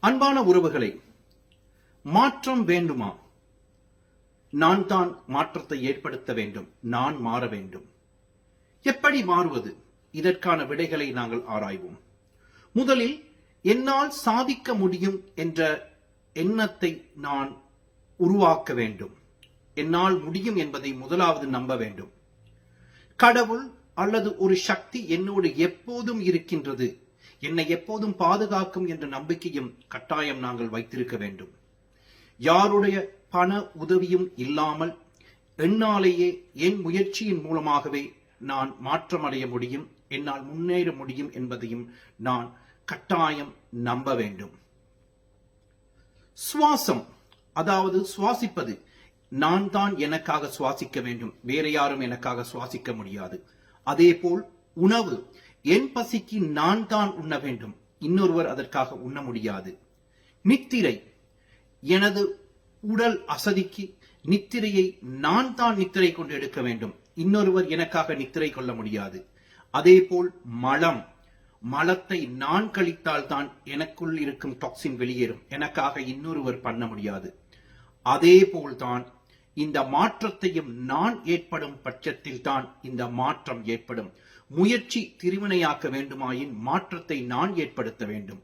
அன்பான உறவுகளை மாற்றம் வேண்டுமா? நான் தான் மாற்றத்தை ஏற்படுத்த வேண்டும் நான் மாற வேண்டும். எப்படி மாறுவது? இதற்கான விடைகளை நாங்கள் ஆராய்வோம். முதலில் என்னால் சாதிக்க முடியும் என்ற எண்ணத்தை நான் உருவாக்க வேண்டும். என்னால் முடியும் என்பதை முதலாவது நம்ப வேண்டும். கடவுள் அல்லது ஒரு சக்தி என்னோடு எப்போதும் இருக்கின்றது என்னை எப்போதும் பாதுகாக்கும் என்ற நம்பிக்கையும் கட்டாயம் நாங்கள் வைத்திருக்க வேண்டும். யாருடைய பண உதவியும் இல்லாமல் என்னாலேயே என் முயற்சியின் மூலமாகவே நான் மாற்றமடைய முடியும் என்னால் முன்னேற முடியும் என்பதையும் நான் கட்டாயம் நம்ப வேண்டும். சுவாசம் அதாவது சுவாசிப்பது நான் தான் எனக்காக சுவாசிக்க வேண்டும் வேற யாரும் எனக்காக சுவாசிக்க முடியாது. அதேபோல் உணவு என் பசிக்கு நான் தான் உண்ண வேண்டும். இன்னொருவர் அதற்காக உண்ண முடியாது. நித்திரை. எனது உடல் அசதிக்கு நித்திரையை நான் தான் நித்திரை கொண்டு எடுக்க வேண்டும். இன்னொருவர் எனக்காக நித்திரை கொள்ள முடியாது. அதேபோல் மலம். மலத்தை நான் கழித்தால் தான் எனக்குள் இருக்கும் டாக்ஸின் வெளியேறும். எனக்காக இன்னொருவர் பண்ண முடியாது. அதே போல்தான் இந்த மாற்றத்தையும் நான் ஏற்படும் பட்சத்தில் தான் இந்த மாற்றம் ஏற்படும். முயற்சி திருவினையாக்க வேண்டுமாயின் மாற்றத்தை நான் ஏற்படுத்த வேண்டும்.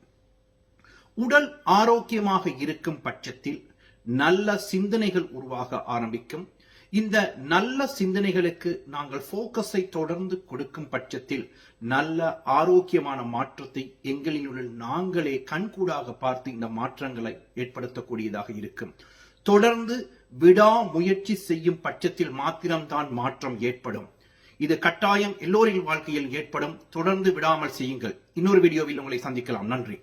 உடல் ஆரோக்கியமாக இருக்கும் பட்சத்தில் நல்ல சிந்தனைகள் உருவாக ஆரம்பிக்கும். இந்த நல்ல சிந்தனைகளுக்கு நாங்கள் போக்கஸை தொடர்ந்து கொடுக்கும் பட்சத்தில் நல்ல ஆரோக்கியமான மாற்றத்தை எங்களினுள் நாங்களே கண்கூடாக பார்த்து இந்த மாற்றங்களை ஏற்படுத்தக்கூடியதாக இருக்கும். தொடர்ந்து விடா முயற்சி செய்யும் பட்சத்தில் மாத்திரம்தான் மாற்றம் ஏற்படும். இது கட்டாயம் எல்லோரின் வாழ்க்கையில் ஏற்படும். தொடர்ந்து விடாமல் செய்யுங்கள். இன்னொரு வீடியோவில் உங்களை சந்திக்கலாம். நன்றி.